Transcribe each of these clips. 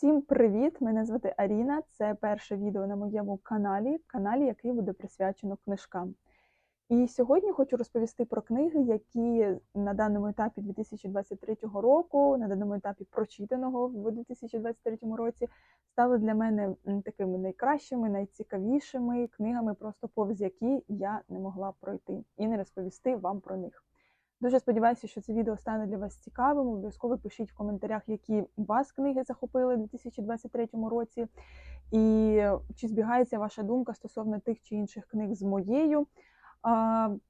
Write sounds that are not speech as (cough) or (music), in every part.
Всім привіт! Мене звати Аріна. Це перше відео на моєму каналі, каналі, який буде присвячено книжкам. І сьогодні хочу розповісти про книги, які на даному етапі 2023 року, на даному етапі прочитаного в 2023 році, стали для мене такими найкращими, найцікавішими книгами, просто повз які я не могла пройти і не розповісти вам про них. Дуже сподіваюся, що це відео стане для вас цікавим. Обов'язково пишіть в коментарях, які вас книги захопили у 2023 році, і чи збігається ваша думка стосовно тих чи інших книг з моєю.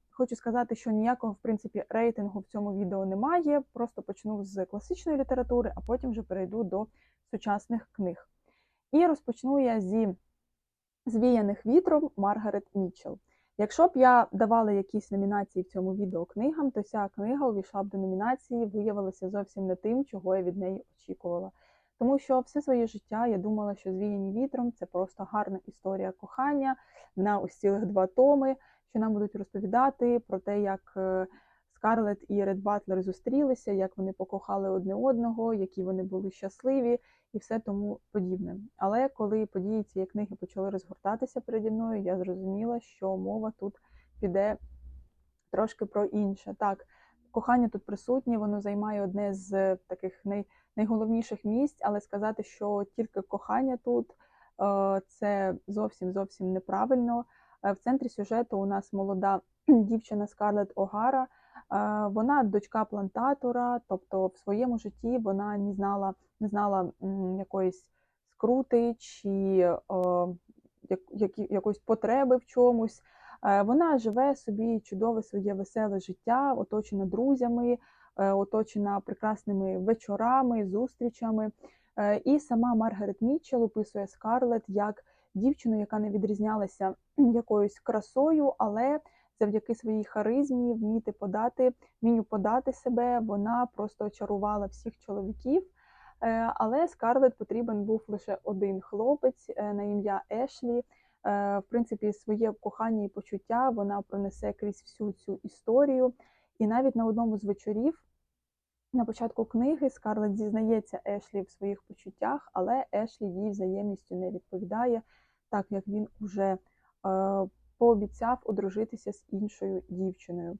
Хочу сказати, що ніякого в принципі рейтингу в цьому відео немає. Просто почну з класичної літератури, а потім вже перейду до сучасних книг. І розпочну я зі звіяних вітром Маргарет Мітчелл. Якщо б я давала якісь номінації в цьому відео книгам, то ця книга увійшла б до номінації, виявилася зовсім не тим, чого я від неї очікувала. Тому що все своє життя я думала, що звіяні вітром це просто гарна історія кохання на ось цілих два томи, що нам будуть розповідати про те, як Скарлет і Ред Батлер зустрілися, як вони покохали одне одного, які вони були щасливі і все тому подібне. Але коли події цієї книги почали розгортатися переді мною, я зрозуміла, що мова тут піде трошки про інше. Так, кохання тут присутнє, воно займає одне з таких най, найголовніших місць, але сказати, що тільки кохання тут е, це зовсім зовсім неправильно. Е, В центрі сюжету у нас молода (clears throat) дівчина Скарлет Огара. Вона дочка плантатора, тобто в своєму житті вона не знала, не знала якоїсь скрути чи якоїсь потреби в чомусь. Е, Вона живе собі чудове своє веселе життя, оточена друзями, е, оточена прекрасними вечорами, зустрічами. Е, І сама Маргарет Мітчелл описує Скарлет як дівчину, яка не відрізнялася якоюсь красою, але завдяки своїй харизмі, вміти подати, вмінню подати себе, вона просто очарувала всіх чоловіків. Е, Але Скарлет потрібен був лише один хлопець е, на ім'я Ешлі. Е, В принципі, своє кохання і почуття вона пронесе крізь всю цю історію. І навіть на одному з вечорів на початку книги Скарлет зізнається Ешлі в своїх почуттях, але Ешлі їй взаємністю не відповідає, так як він уже пообіцяв одружитися з іншою дівчиною.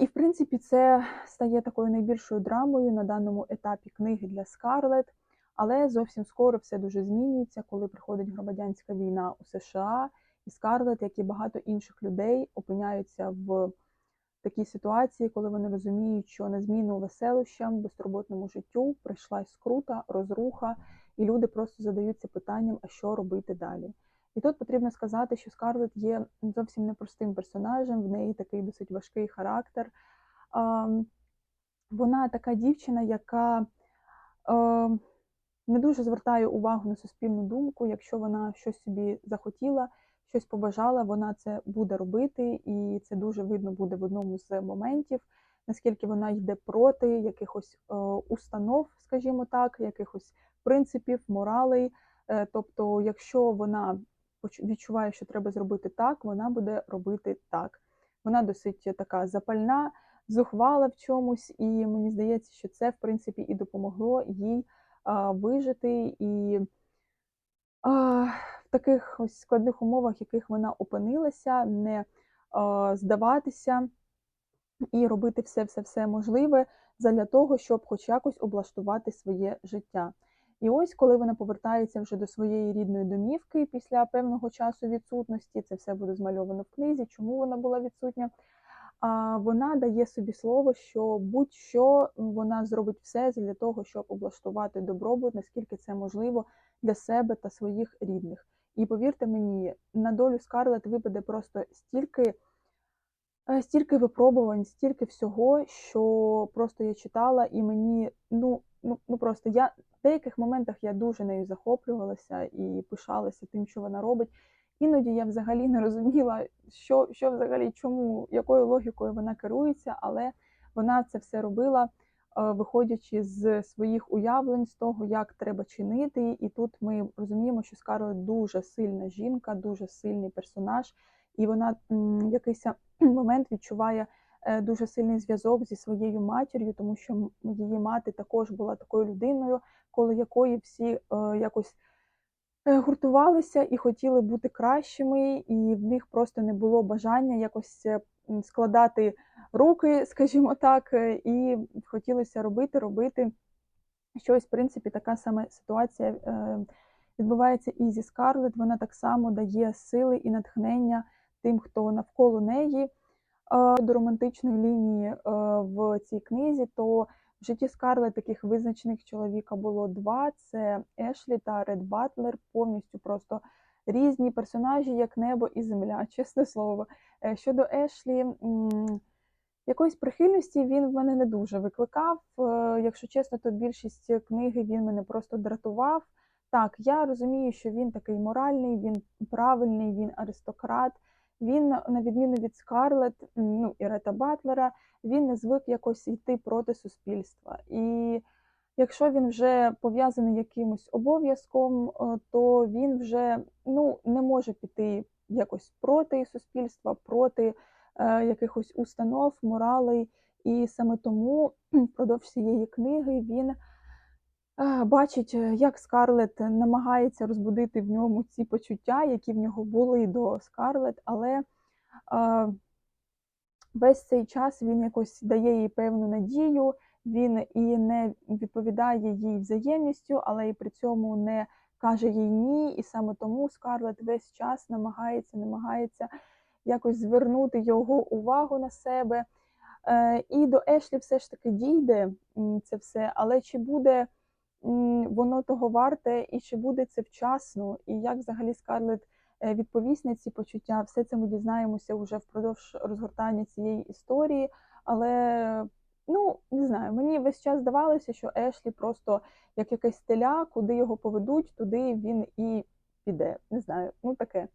І, в принципі, це стає такою найбільшою драмою на даному етапі книги для Скарлет. Але зовсім скоро все дуже змінюється, коли приходить громадянська війна у США, і Скарлет, як і багато інших людей, опиняються в такій ситуації, коли вони розуміють, що на зміну веселощам, безтурботному життю прийшла скрута, розруха, і люди просто задаються питанням, а що робити далі. І тут потрібно сказати, що Скарлет є зовсім непростим персонажем, в неї такий досить важкий характер. Вона така дівчина, яка ем, не дуже звертає увагу на суспільну думку. Якщо вона щось собі захотіла, щось побажала, вона це буде робити, і це дуже видно буде в одному з моментів, наскільки вона йде проти якихось е, установ, скажімо так, якихось принципів, моралей. Е, Тобто, якщо вона відчуває, що треба зробити так, вона буде робити так. Вона досить така запальна, зухвала в чомусь, і мені здається, що це в принципі і допомогло їй а, вижити і а, в таких ось складних умовах, в яких вона опинилася, не а, здаватися і робити все-все-все можливе для того, щоб хоч якось облаштувати своє життя. І ось, коли вона повертається вже до своєї рідної домівки після певного часу відсутності, це все буде змальовано в книзі, чому вона була відсутня. А вона дає собі слово, що будь-що вона зробить все для того, щоб облаштувати добробут, наскільки це можливо для себе та своїх рідних. І повірте мені, на долю Скарлет випаде просто стільки, е, стільки випробувань, стільки всього, що просто я читала, і мені ну, ну, ну просто я деяких моментах я дуже нею захоплювалася і пишалася тим, що вона робить. Іноді я взагалі не розуміла, що, що взагалі, чому, якою логікою вона керується, але вона це все робила, е, виходячи з своїх уявлень, з того, як треба чинити. І тут ми розуміємо, що Скарлет дуже сильна жінка, дуже сильний персонаж, і вона в якийсь момент відчуває дуже сильний зв'язок зі своєю матір'ю, тому що її мати також була такою людиною, навколо якої всі е, якось е, гуртувалися і хотіли бути кращими, і в них просто не було бажання якось е, складати руки, (laughs) скажімо так, е, і хотілося робити, робити щось. В принципі, така сама ситуація е, відбувається і зі Скарлет. Вона так само дає сили і натхнення тим, хто навколо неї. Е, До романтичної лінії е, в цій книзі, то в житті Скарлет таких визначених чоловіка було два: це Ешлі та Ред Батлер, повністю просто різні персонажі, як небо і земля, (laughs) чесне слово. Е, Щодо Ешлі, якоїсь прихильності він в мене не дуже викликав. Якщо чесно, то більшість книги він мене просто дратував. Так, я розумію, що він такий моральний, він правильний, він аристократ. Він, на відміну від Скарлет, ну і Рета Батлера, він не звик якось йти проти суспільства. І якщо він вже пов'язаний якимось обов'язком, е, то він вже ну, не може піти якось проти суспільства, проти е, якихось установ, моралей. І саме тому (clears throat) впродовж цієї книги він бачить, е, як Скарлет намагається розбудити в ньому ці почуття, які в нього були до Скарлет, але е, весь цей час він якось дає їй певну надію, він і не відповідає їй взаємністю, але і при цьому не каже їй ні. І саме тому Скарлет весь час намагається, намагається якось звернути його увагу на себе. Е, І до Ешлі все ж таки дійде це все, але чи буде воно того варте, і чи буде це вчасно, і як взагалі Скарлет е, відповість на ці почуття, все це ми дізнаємося вже впродовж розгортання цієї історії. Але ну не знаю, мені весь час здавалося, що Ешлі просто як якась теля, куди його поведуть, туди він і піде. Не знаю, ну таке.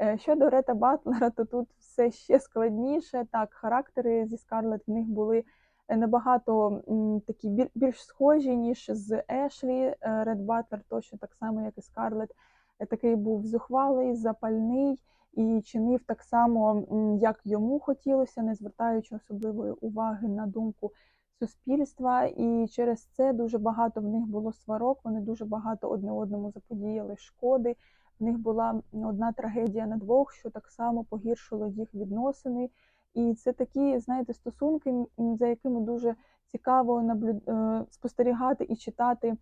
Е, Щодо Рета Батлера, то тут все ще складніше. Так, характери зі Скарлет в них були набагато такі біль- більш схожі, ніж з Ешлі. Е, Ред Батлер точно так само, як і Скарлет, е, такий був зухвалий, запальний і чинив так само, як йому хотілося, не звертаючи особливої уваги на думку суспільства. І через це дуже багато в них було сварок. Вони дуже багато одне одному заподіяли шкоди. В них була одна трагедія на двох, що так само погіршило їх відносини. І це такі, знаєте, стосунки, за якими дуже цікаво наблю... е, спостерігати і читати.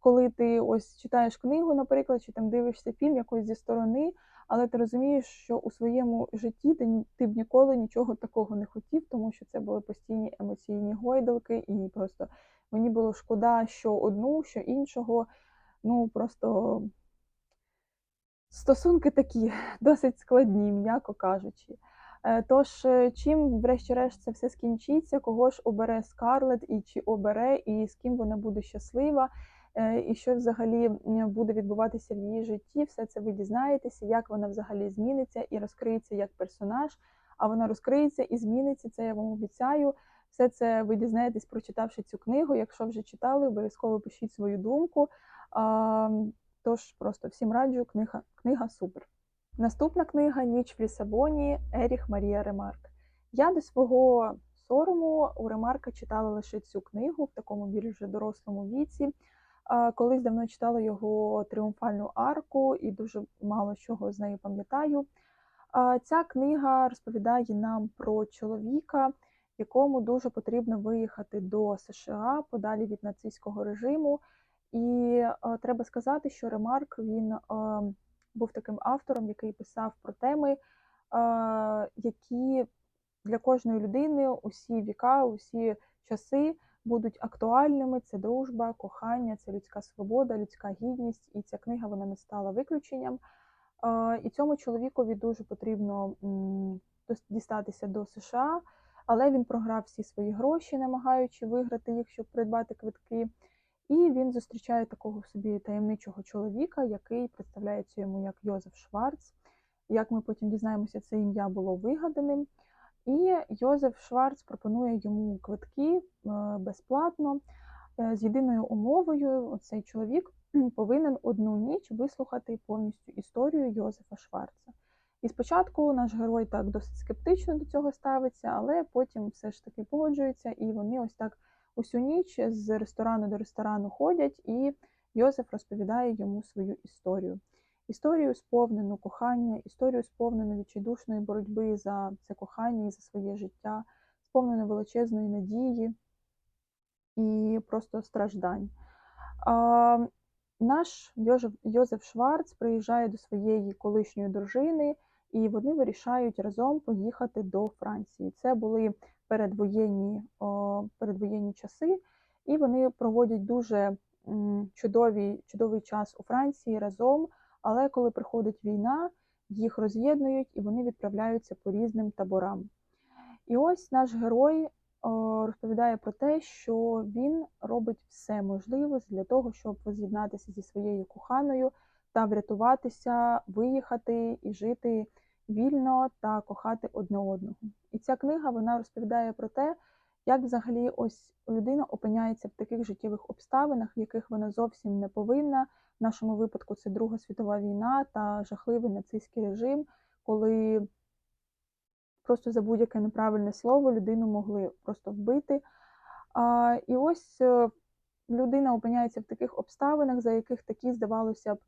Коли ти ось читаєш книгу, наприклад, чи там дивишся фільм якось зі сторони, але ти розумієш, що у своєму житті ти, ти б ніколи нічого такого не хотів, тому що це були постійні емоційні гойдалки, і просто мені було шкода, що одну, що іншого. Ну просто Стосунки такі (laughs) досить складні, м'яко кажучи. Е, Тож, е, чим, врешті-решт, це все скінчиться, кого ж обере Скарлет, і чи обере, і з ким вона буде щаслива, е, і що взагалі буде відбуватися в її житті, все це ви дізнаєтеся, як вона взагалі зміниться і розкриється як персонаж. А вона розкриється і зміниться, це я вам обіцяю. Все це ви дізнаєтесь, прочитавши цю книгу. Якщо вже читали, обов'язково пишіть свою думку. Тож просто всім раджу, книга, книга супер. Наступна книга Ніч в Лісабоні Еріх Марія Ремарк. Я до свого сорому у Ремарка читала лише цю книгу в такому більш дорослому віці. Колись давно читала його тріумфальну арку і дуже мало чого з неї пам'ятаю. Ця книга розповідає нам про чоловіка, якому дуже потрібно виїхати до США подалі від нацистського режиму. І е, треба сказати, що Ремарк він е, був таким автором, який писав про теми, е, які для кожної людини усі віка, усі часи будуть актуальними. Це дружба, кохання, це людська свобода, людська гідність. І ця книга вона не стала виключенням. Е, і цьому чоловікові дуже потрібно дістатися до США, але він програв всі свої гроші, намагаючи виграти їх, щоб придбати квитки. І він зустрічає такого собі таємничого чоловіка, який представляється йому як Йозеф Шварц. Як ми потім дізнаємося, це ім'я було вигаданим. І Йозеф Шварц пропонує йому квитки е, безплатно е, з єдиною умовою: цей чоловік (clears throat) повинен одну ніч вислухати повністю історію Йозефа Шварца. І спочатку наш герой так досить скептично до цього ставиться, але потім все ж таки погоджується, і вони ось так усю ніч з ресторану до ресторану ходять, і Йозеф розповідає йому свою історію. Історію сповнену кохання, історію сповнену відчайдушної боротьби за це кохання і за своє життя, сповнену величезної надії і просто страждань. А, Наш Йозеф Шварц приїжджає до своєї колишньої дружини, і вони вирішають разом поїхати до Франції. Це були передвоєнні, передвоєнні часи, і вони проводять дуже м, чудовий, чудовий час у Франції разом. Але коли приходить війна, їх роз'єднують і вони відправляються по різним таборам. І ось наш герой розповідає про те, що він робить все можливе для того, щоб воз'єднатися зі своєю коханою та врятуватися, виїхати і жити вільно та кохати одне одного. І ця книга вона розповідає про те, як взагалі ось людина опиняється в таких життєвих обставинах, в яких вона зовсім не повинна. В нашому випадку це Друга світова війна та жахливий нацистський режим, коли просто за будь-яке неправильне слово людину могли просто вбити. А, І ось е, людина опиняється в таких обставинах, за яких такі, здавалося б,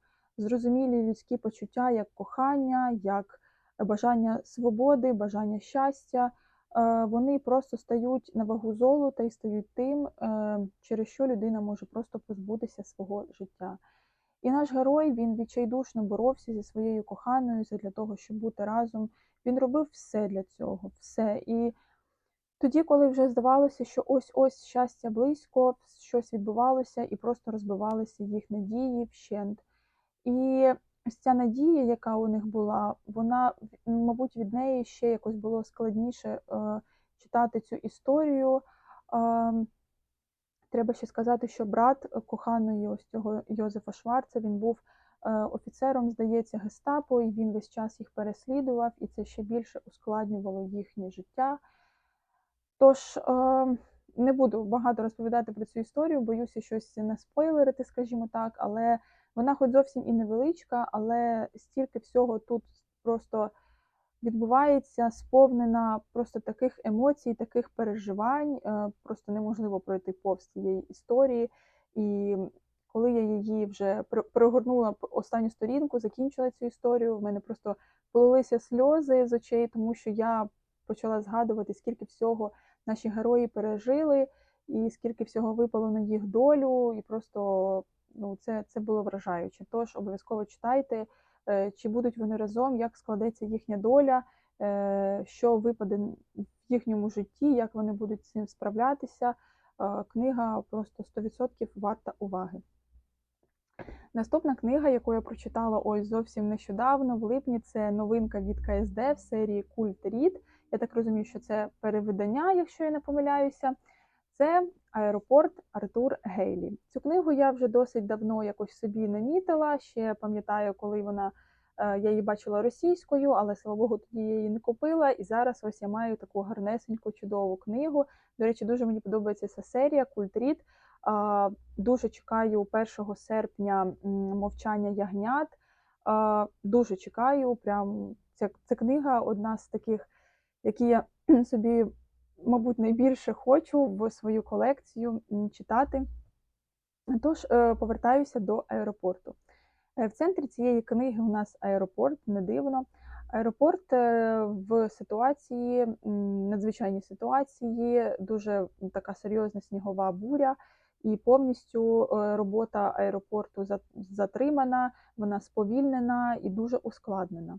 зрозумілі людські почуття, як кохання, як бажання свободи, бажання щастя. Е, вони просто стають на вагу золота і стають тим, е, через що людина може просто позбутися свого життя. І наш герой він відчайдушно боровся зі своєю коханою для того, щоб бути разом. Він робив все для цього, все. І тоді, коли вже здавалося, що ось-ось щастя близько, щось відбувалося, і просто розбивалися їх надії вщент. І ось ця надія, яка у них була, вона, мабуть, від неї ще якось було складніше е, читати цю історію. Е, Треба ще сказати, що брат коханої ось цього Йозефа Шварца він був е, офіцером, здається, гестапо, і він весь час їх переслідував, і це ще більше ускладнювало їхнє життя. Тож, е, не буду багато розповідати про цю історію, боюся щось не спойлерити, скажімо так, але вона хоч зовсім і невеличка, але стільки всього тут просто відбувається сповнена просто таких емоцій, таких переживань. Е, просто неможливо пройти повз цієї історії. І коли я її вже пригорнула останню сторінку, закінчила цю історію, в мене просто полилися сльози з очей, тому що я почала згадувати, скільки всього наші герої пережили, і скільки всього випало на їх долю, і просто ну, це, це було вражаюче. Тож обов'язково читайте. Е, чи будуть вони разом, як складеться їхня доля, е, що випаде в їхньому житті, як вони будуть з цим справлятися. Е, книга просто 100% варта уваги. Наступна книга, яку я прочитала ось зовсім нещодавно, в липні, це новинка від КСД в серії Культ Рід. Я так розумію, що це перевидання, якщо я не помиляюся. Це аеропорт Артур Гейлі. Цю книгу я вже досить давно якось собі намітила. Ще пам'ятаю, коли вона е, я її бачила російською, але слава Богу, тоді я її не купила. І зараз ось я маю таку гарнесеньку, чудову книгу. До речі, дуже мені подобається ця серія Культріт. Дуже чекаю 1 серпня мовчання ягнят. Дуже чекаю. Прям ця, ця книга одна з таких, які я собі мабуть, найбільше хочу в свою колекцію читати. Тож, е, повертаюся до аеропорту. Е, в центрі цієї книги у нас аеропорт, не дивно. Аеропорт е, в ситуації, надзвичайній ситуації, дуже така серйозна снігова буря, і повністю робота аеропорту затримана, вона сповільнена і дуже ускладнена.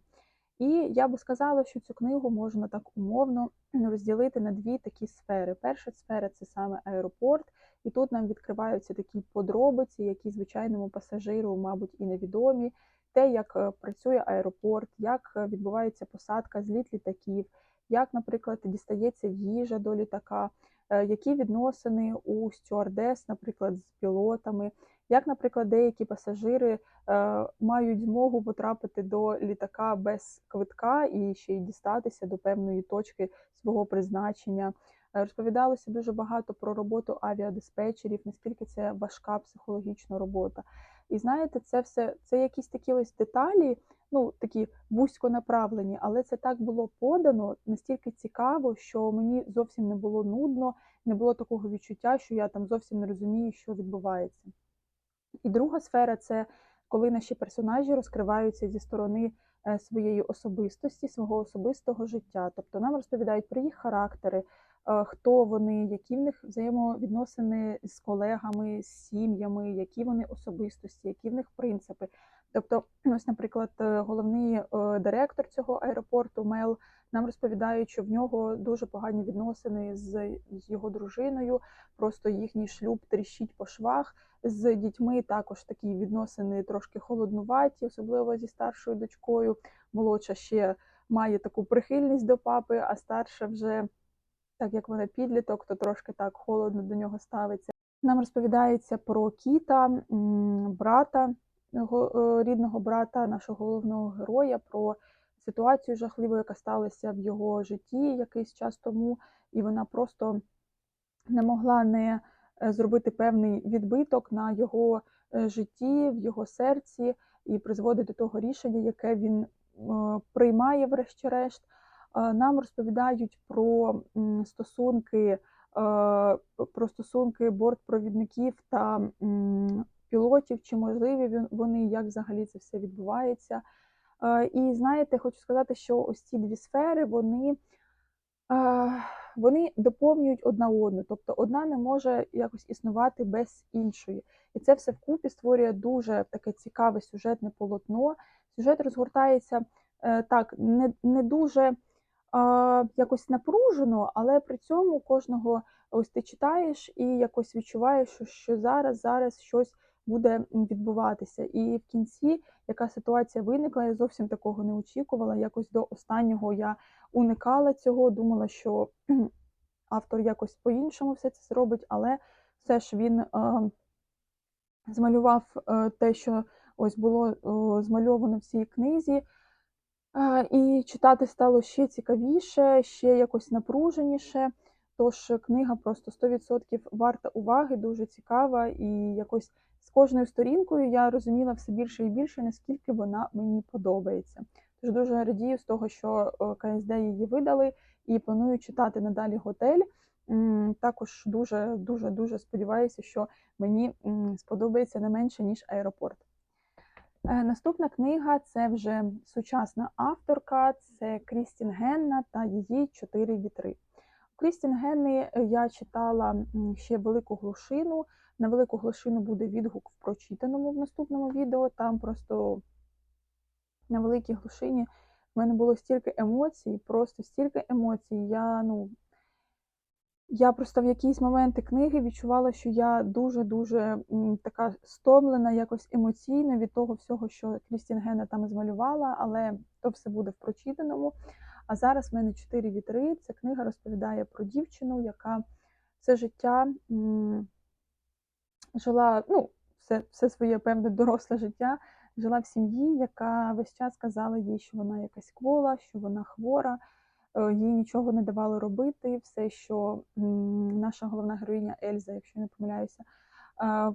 І я би сказала, що цю книгу можна так умовно (clears throat) розділити на дві такі сфери. Перша сфера це саме аеропорт, і тут нам відкриваються такі подробиці, які звичайному пасажиру, мабуть, і невідомі. Те, як е, працює аеропорт, як е, відбувається посадка, зліт літаків, як, наприклад, дістається їжа до літака, е, які відносини у стюардес, наприклад, з пілотами, як, наприклад, деякі пасажири е, мають змогу потрапити до літака без квитка і ще й дістатися до певної точки свого призначення. Е, розповідалося дуже багато про роботу авіадиспетчерів, наскільки це важка психологічна робота. І знаєте, це все це якісь такі ось деталі, ну, такі вузько направлені, але це так було подано настільки цікаво, що мені зовсім не було нудно, не було такого відчуття, що я там зовсім не розумію, що відбувається. І друга сфера це коли наші персонажі розкриваються зі сторони е, своєї особистості, свого особистого життя. Тобто нам розповідають про їх характери, хто вони, які в них взаємовідносини з колегами, з сім'ями, які вони особистості, які в них принципи. Тобто, (clears throat) ось, наприклад, е, головний е, директор цього аеропорту Мел нам розповідають, що в нього дуже погані відносини з його дружиною, просто їхній шлюб тріщить по швах. З дітьми також такі відносини трошки холоднуваті, особливо зі старшою дочкою. Молодша ще має таку прихильність до папи, а старша вже, так як вона підліток, то трошки так холодно до нього ставиться. Нам розповідається про кіта, брата е, рідного брата, нашого головного героя, про ситуацію жахливу, яка сталася в його житті якийсь час тому, і вона просто не могла не е, зробити певний відбиток на його е, житті, в його серці, і призводить до того рішення, яке він приймає, врешті-решт. Нам розповідають про стосунки, про стосунки бортпровідників та пілотів, чи можливі вони, як взагалі це все відбувається. І знаєте, хочу сказати, що ось ці дві сфери, вони вони доповнюють одна одну, тобто одна не може якось існувати без іншої. І це все вкупі створює дуже таке цікаве сюжетне полотно. Сюжет розгортається е, так, не не дуже якось напружено, але при цьому кожного ось ти читаєш і якось відчуваєш, що зараз, зараз щось буде відбуватися. І в кінці, яка ситуація виникла, я зовсім такого не очікувала. Якось до останнього я уникала цього, думала, що (clears throat) автор якось по-іншому все це зробить, але все ж він е, змалював те, що ось було змальовано в цій книзі. Е, і читати стало ще цікавіше, ще якось напруженіше. Тож книга просто 100% варта уваги, дуже цікава і якось з кожною сторінкою я розуміла все більше і більше, наскільки вона мені подобається. Тож дуже радію з того, що е, КСД її видали і планую читати надалі готель. Також дуже дуже дуже сподіваюся, що мені сподобається не менше ніж аеропорт. Е, наступна книга це вже сучасна авторка, це Крістін Генна та її чотири вітри. У Крістін Генни я читала ще велику глушину. На велику глушину буде відгук в прочитаному в наступному відео. Там просто на великій глушині в мене було стільки емоцій, просто стільки емоцій. Я, ну, я просто в якісь моменти книги відчувала, що я дуже-дуже така стомлена, якось емоційно від того всього, що Крістін Гена там змалювала, але то все буде в прочитаному. А зараз в мене чотири вітри. Ця книга розповідає про дівчину, яка все життя жила ну, все все своє певне доросле життя, жила в сім'ї, яка весь час казала їй, що вона якась квола, що вона хвора, їй нічого не давало робити. Все, що наша головна героїня Ельза, якщо не помиляюся,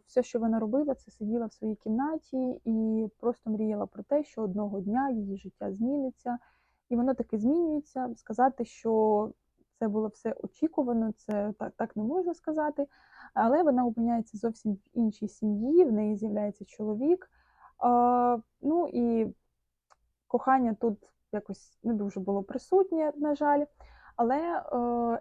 все, що вона робила, це сиділа в своїй кімнаті і просто мріяла про те, що одного дня її життя зміниться. І воно таки змінюється. Сказати, що це було все очікувано, це так так не можна сказати. Але вона опиняється зовсім в іншій сім'ї, в неї з'являється чоловік. Ну і кохання тут якось не дуже було присутнє, на жаль. Але е,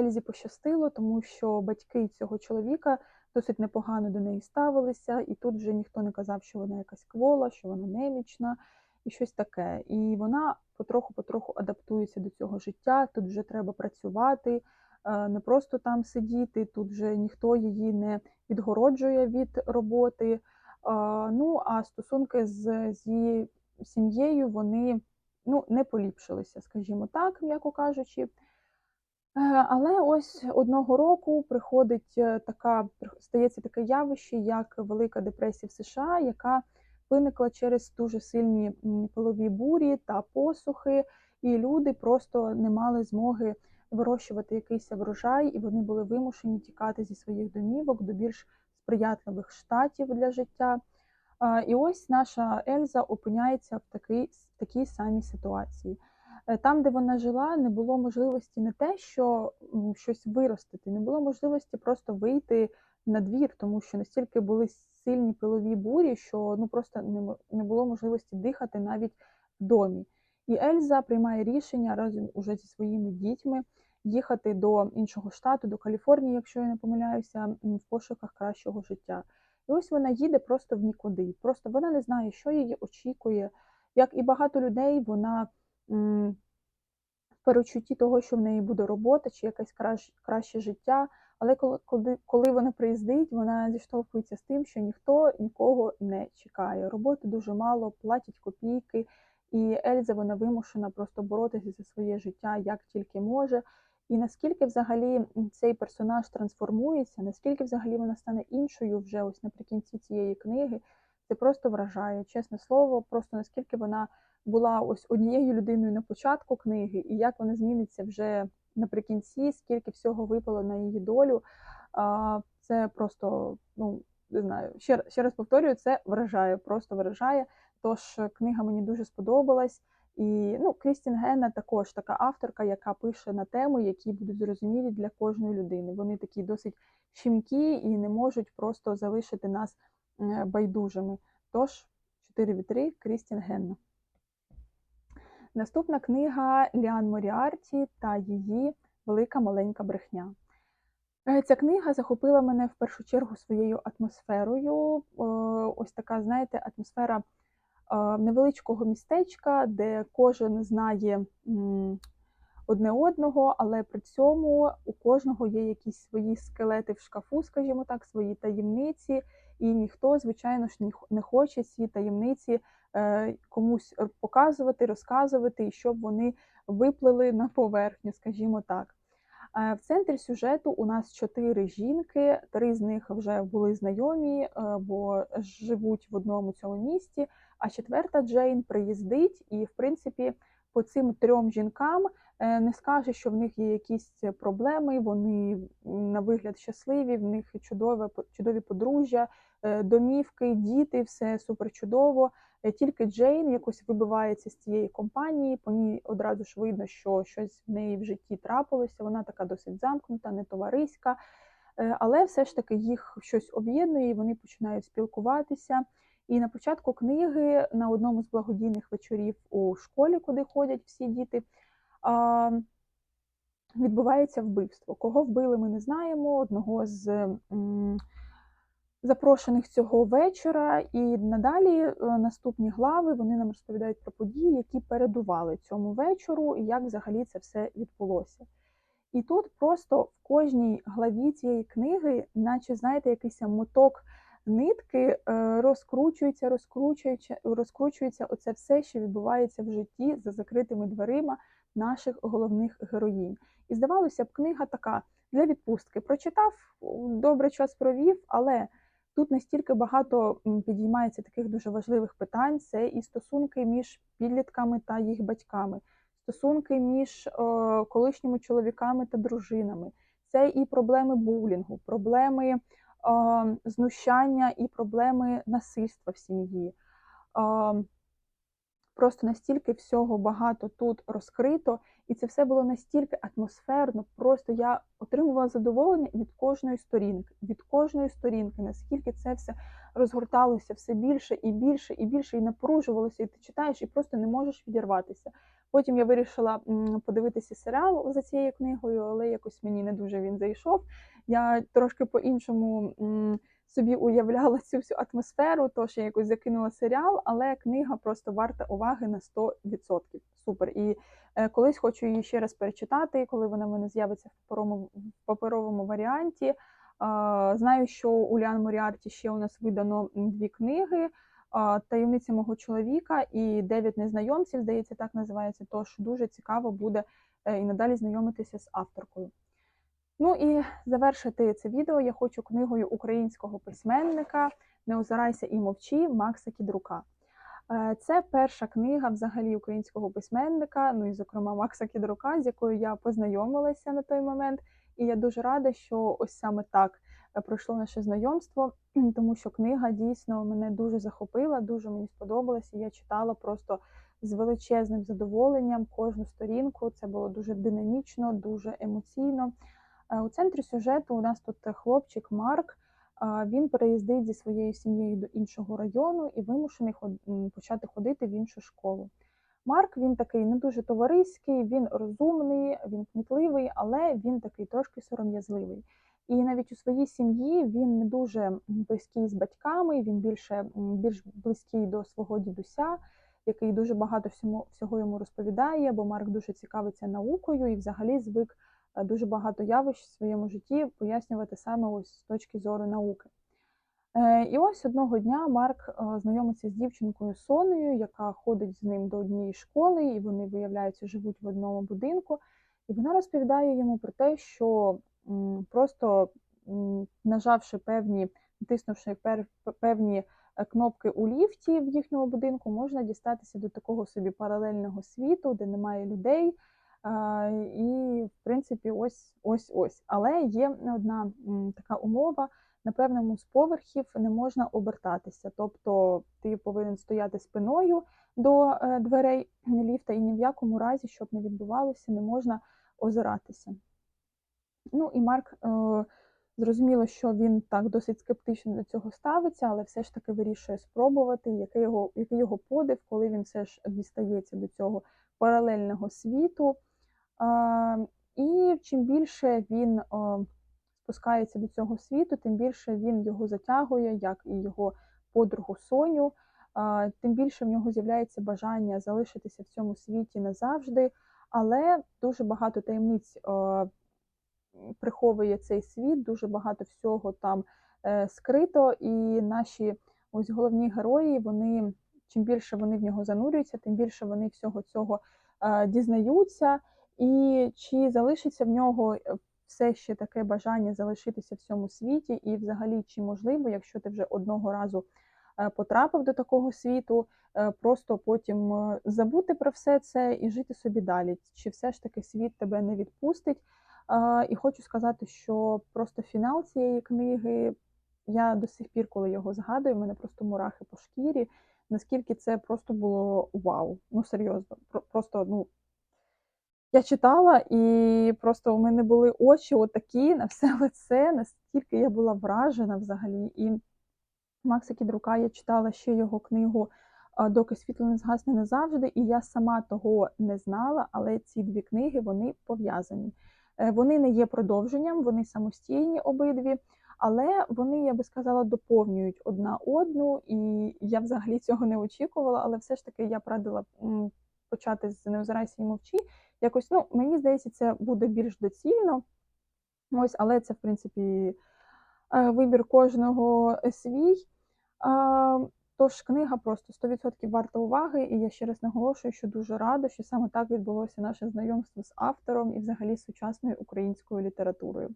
Ельзі пощастило, тому що батьки цього чоловіка досить непогано до неї ставилися, і тут вже ніхто не казав, що вона якась квола, що вона немічна і щось таке. І вона потроху-потроху адаптується до цього життя. Тут вже треба працювати, е, не просто там сидіти, тут вже ніхто її не відгороджує від роботи. Ну, а стосунки з, з її сім'єю вони ну, не поліпшилися, скажімо так, м'яко кажучи. Е, але ось одного року приходить е, така, стається таке явище, як Велика депресія в США, яка виникла через дуже сильні полові бурі та посухи, і люди просто не мали змоги вирощувати якийсь врожай, і вони були вимушені тікати зі своїх домівок до більш сприятливих штатів для життя. І ось наша Ельза опиняється в такій, в такій самій ситуації. Е, Там, де вона жила, не було можливості не те, що щось виростити, не було можливості просто вийти на двір, тому що настільки були сильні пилові бурі, що ну просто не, було можливості дихати навіть в домі. І Ельза приймає рішення разом уже зі своїми дітьми їхати до іншого штату, до Каліфорнії, якщо я не помиляюся, в пошуках кращого життя. Ось вона їде просто в нікуди. Просто вона не знає, що її очікує. Як і багато людей, вона в перечутті того, що в неї буде робота чи якесь кращ, краще життя. Але коли, коли вона приїздить, вона зіштовхується з тим, що ніхто нікого не чекає. Роботи дуже мало, платять копійки, і Ельза вона вимушена просто боротися за своє життя як тільки може. І наскільки взагалі цей персонаж трансформується, наскільки взагалі вона стане іншою вже ось наприкінці цієї книги, це просто вражає, чесне слово, просто наскільки вона була ось однією людиною на початку книги, і як вона зміниться вже наприкінці, скільки всього випало на її долю. Це просто, ну не знаю, ще, ще раз повторюю, це вражає, просто вражає. Тож книга мені дуже сподобалась. І ну, Крістін Генна також така авторка, яка пише на теми, які будуть зрозумілі для кожної людини. Вони такі досить щімкі і не можуть просто залишити нас е, байдужими. Тож, 4 вітри Крістін Генна. Наступна книга Ліан Моріарті та її Велика маленька брехня. Е, Ця книга захопила мене в першу чергу своєю атмосферою. Е, Ось така, знаєте, атмосфера невеличкого містечка, де кожен знає одне одного, але при цьому у кожного є якісь свої скелети в шкафу, скажімо так, свої таємниці, і ніхто, звичайно ж, не хоче ці таємниці е, комусь показувати, розказувати, і щоб вони виплили на поверхню, скажімо так. В центрі сюжету у нас чотири жінки, три з них вже були знайомі, е, бо живуть в одному цьому місті. А четверта Джейн приїздить, і, в принципі, по цим трьом жінкам не скаже, що в них є якісь проблеми. Вони на вигляд щасливі, в них чудове чудові подружжя, е, домівки, діти, все супер чудово. Е, Тільки Джейн якось вибивається з цієї компанії, по ній одразу ж видно, що щось в неї в житті трапилося. Вона така досить замкнута, не товариська, Е, але все ж таки їх щось об'єднує, і вони починають спілкуватися. І на початку книги на одному з благодійних вечорів у школі, куди ходять всі діти, відбувається вбивство. Кого вбили, ми не знаємо. Одного з запрошених цього вечора. І надалі е, наступні глави вони нам розповідають про події, які передували цьому вечору, і як взагалі це все відбулося. І тут просто в кожній главі цієї книги, наче знаєте, якийсь моток нитки е, розкручується, розкручується, розкручується оце все, що відбувається в житті за закритими дверима наших головних героїнь. І здавалося б, книга така для відпустки. Прочитав, добре час провів, але тут настільки багато підіймається таких дуже важливих питань: це і стосунки між підлітками та їх батьками стосунки між колишніми чоловіками та дружинами, це і проблеми булінгу, проблеми знущання і проблеми насильства в сім'ї. Просто настільки всього багато тут розкрито, і це все було настільки атмосферно. Просто я отримувала задоволення від кожної сторінки, від кожної сторінки, наскільки це все розгорталося все більше і більше і більше, і напружувалося, і ти читаєш, і просто не можеш відірватися. Потім я вирішила подивитися серіал за цією книгою, але якось мені не дуже він зайшов. Я трошки по-іншому собі уявляла цю всю атмосферу, тож я якось закинула серіал, але книга просто варта уваги на 100%. Супер. І е, колись хочу її ще раз перечитати, коли вона в мене з'явиться в паперовому, в паперовому варіанті. Знаю, що у Моріарті ще у нас видано дві книги. Таємниця мого чоловіка і дев'ять незнайомців, здається, так називається. Тож дуже цікаво буде е, і надалі знайомитися з авторкою. Ну і завершити це відео я хочу книгою українського письменника Не озирайся і мовчи Макса Кідрука. Е, Це перша книга взагалі українського письменника, ну і, зокрема, Макса Кідрука, з якою я познайомилася на той момент. І я дуже рада, що ось саме так е, пройшло наше знайомство, (clears throat) тому що книга дійсно мене дуже захопила, дуже мені сподобалася. Я читала просто з величезним задоволенням кожну сторінку. Це було дуже динамічно, дуже емоційно. Е, У центрі сюжету у нас тут хлопчик Марк. Він переїздить зі своєю сім'єю до іншого району і вимушений почати ходити в іншу школу. Марк він такий не дуже товариський, він розумний, він кмітливий, але він такий трошки сором'язливий. І навіть у своїй сім'ї він не дуже близький з батьками, він більше більш близький до свого дідуся, який дуже багато всього йому розповідає, бо Марк дуже цікавиться наукою і взагалі звик е, дуже багато явищ в своєму житті пояснювати саме ось з точки зору науки. Е, І ось одного дня Марк е, знайомиться з дівчинкою Сонею, яка ходить з ним до однієї школи, і вони, виявляється, живуть в одному будинку. І вона розповідає йому про те, що просто нажавши певні, натиснувши певні е, кнопки у ліфті в їхньому будинку, можна дістатися до такого собі паралельного світу, де немає людей. І, в принципі, ось ось ось. Але є одна така умова на певному з поверхів не можна обертатися. Тобто ти повинен стояти спиною до е, дверей ліфта і ні в якому разі, щоб не відбувалося, не можна озиратися. Ну і Марк е, зрозуміло, що він так досить скептично до цього ставиться, але все ж таки вирішує спробувати, який його, який його подив, коли він все ж дістається до цього паралельного світу. Е, і чим більше він е, спускається до цього світу, тим більше він його затягує, як і його подругу Соню. Тим більше в нього з'являється бажання залишитися в цьому світі назавжди, але дуже багато таємниць е, приховує цей світ, дуже багато всього там е, скрито, і наші ось головні герої, вони чим більше вони в нього занурюються, тим більше вони всього цього е, дізнаються. І чи залишиться в нього е, все ще таке бажання залишитися в цьому світі, і взагалі чи можливо, якщо ти вже одного разу е, потрапив до такого світу, е, просто потім забути про все це і жити собі далі? Чи все ж таки світ тебе не відпустить? І хочу сказати, що просто фінал цієї книги, я до сих пір, коли його згадую, в мене просто мурахи по шкірі. Наскільки це просто було вау, ну серйозно, просто ну я читала, і просто у мене були очі отакі на все (laughs) лице, настільки я була вражена взагалі. І Макса Кідрука я читала ще його книгу Доки світло не згасне назавжди, і я сама того не знала, але ці дві книги вони пов'язані. Е, Вони не є продовженням, вони самостійні обидві, але вони, я би сказала, доповнюють одна одну, і я взагалі цього не очікувала, але все ж таки я порадила почати з Не озирайся і мовчи. Якось, ну, мені здається, це буде більш доцільно. Ось, але це, в принципі, е, вибір кожного свій. Тож книга просто 100% варта уваги, і я ще раз наголошую, що дуже рада, що саме так відбулося наше знайомство з автором і взагалі сучасною українською літературою.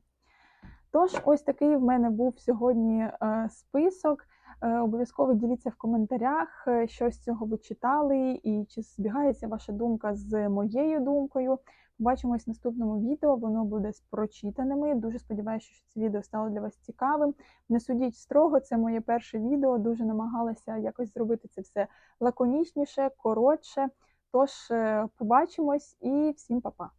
Тож, ось такий в мене був сьогодні е, список. Е, Обов'язково діліться в коментарях, е, що з цього ви читали, і чи збігається ваша думка з моєю думкою. Побачимось в наступному відео, воно буде з прочитаними. Дуже сподіваюся, що це відео стало для вас цікавим. Не судіть строго, це моє перше відео. Дуже намагалася якось зробити це все лаконічніше, коротше. Тож, е, побачимось і всім па-па!